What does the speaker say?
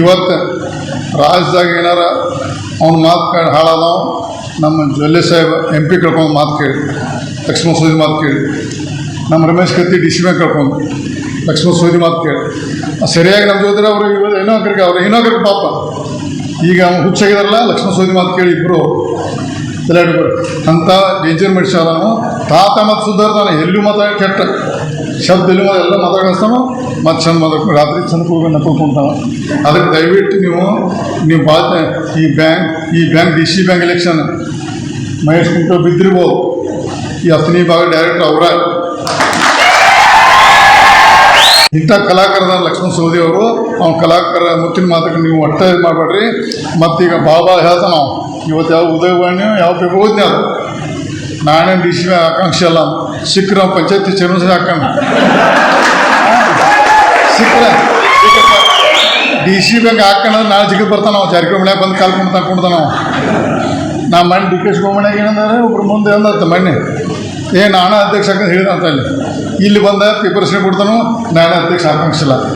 ಇವತ್ತು ರಾಜ್ಯದಾಗ ಏನಾರ ಅವ್ನ ಮಾತು ಕೇಳಿ ಹಾಳಾದವು? ನಮ್ಮ ಜೊಲ್ಲೆ ಸಾಹೇಬ್ ಎಂ ಪಿ ಕಳ್ಕೊಂಡು ಮಾತು ಕೇಳಿ. ಲಕ್ಷ್ಮಣ ಸೂಜಿ ಮಾತು ಕೇಳಿ. ನಮ್ಮ ರಮೇಶ್ ಕತ್ತಿ ಡಿ ಸಿ ಮೇ ಕಳ್ಕೊಂಡು ಲಕ್ಷ್ಮಣ ಸೂಜಿ ಮಾತು ಕೇಳಿ. ಸರಿಯಾಗಿ ನಮ್ಮ ಜೊತೆ ಅವರು ಇವಾಗ ಇನ್ನೊಬ್ರಿಗೆ, ಅವ್ರು ಇನ್ನೊಬ್ರಿಗೆ ಪಾಪ. ಈಗ ಅವ್ನು ಹುಚ್ಚಾಗಿದಾರಲ್ಲ ಲಕ್ಷ್ಮಣ ಸೋದಿ ಮಾತು ಕೇಳಿ ಇಬ್ಬರು ತಲೆಯಾಡ್ಬಿಡು ಅಂಥ ಡೇಂಜರ್ ಮನುಷ್ಯ ಅವನು. ತಾತ ಮತ್ತು ಸುಧಾರ್ತಾನೆ ಎಲ್ಲೂ ಮಾತಾಡಿ ಕೆಟ್ಟ. ಶಬ್ದ ಎಲ್ಲಿ ಮಾತಾಡಿ ಎಲ್ಲ ಮಾತಾಡಿಸ್ತಾನ ಮತ್ತು ಚಂದ ರಾತ್ರಿ ಚಂದ ಕೂಗ ನಕ್ಕೊಂತಾವ ಅದಕ್ಕೆ ದಯವಿಟ್ಟು ನೀವು ನೀವು ಭಾಳ ಈ ಬ್ಯಾಂಕ್ ಈ bank D C bank election Mahesh ಕುಂಟು ಬಿದ್ದಿರ್ಬೋದು. ಈ ಹತ್ತನೇ ಭಾಗ ಡೈರೆಕ್ಟ್ ಅವರ. ಇಂಥ ಕಲಾಕಾರದ ಲಕ್ಷ್ಮಣ ಸೋದಿ ಅವರು, ಅವ್ನ ಕಲಾಕಾರ ಮುತ್ತಿನ ಮಾತಕ್ಕೆ ನೀವು ಒಟ್ಟ ಮಾಡಬೇಡ್ರಿ. ಮತ್ತೀಗ ಬಾಬಾ ಭಾಳ ಹೇಳ್ತಾನ ನಾವು ಇವತ್ತು ಯಾವ ಉದಯವಾಣಿ ಯಾವ ಪೇಪರ್ ಓದ್ನಿ ಅದು. ನಾನೇ ಡಿ ಸಿ ಆಕಾಂಕ್ಷೆ ಅಲ್ಲ ಸಿಕ್ಕರ ಪಂಚಾಯತಿ ಚೇರ್ಮನ್ ಹಾಕೋಣ. ಸಿಕ್ಕರ ಡಿ ಸಿ ಬ್ಯಾಂಕ್ ಹಾಕೋಣ, ನಾಳೆ ಜಿಗಿದು ಬರ್ತಾನ ನಾವು ಜಾರಕಿಹೊಳಿ ಮನ್ಯಾಗ ಬಂದು ಕಾಲ್ ಕೊಂಡು ತಗೊಂಡ್ತಾನ ನಾವು ನಾ ಮಣ್ಣು ಡಿ ಕೆ ಶಿವಮಣ್ಯಾಗ ಏನಂದ್ರೆ, ಒಬ್ರು ಮುಂದೆ ಅಂದತ್ತ ಮಣ್ಣೆ. ಏ, ನಾನೇ ಅಧ್ಯಕ್ಷ ಹಾಕಂತ ಹೇಳಿದ ಅಂತ ಅಲ್ಲಿ. ಇಲ್ಲಿ ಬಂದ ಪೇಪರ್ಸ್ನೇ ಕೊಡ್ತಾನು ನಾನೇ ಅಧ್ಯಕ್ಷ ಆಕಾಂಕ್ಷಿಲ್ಲ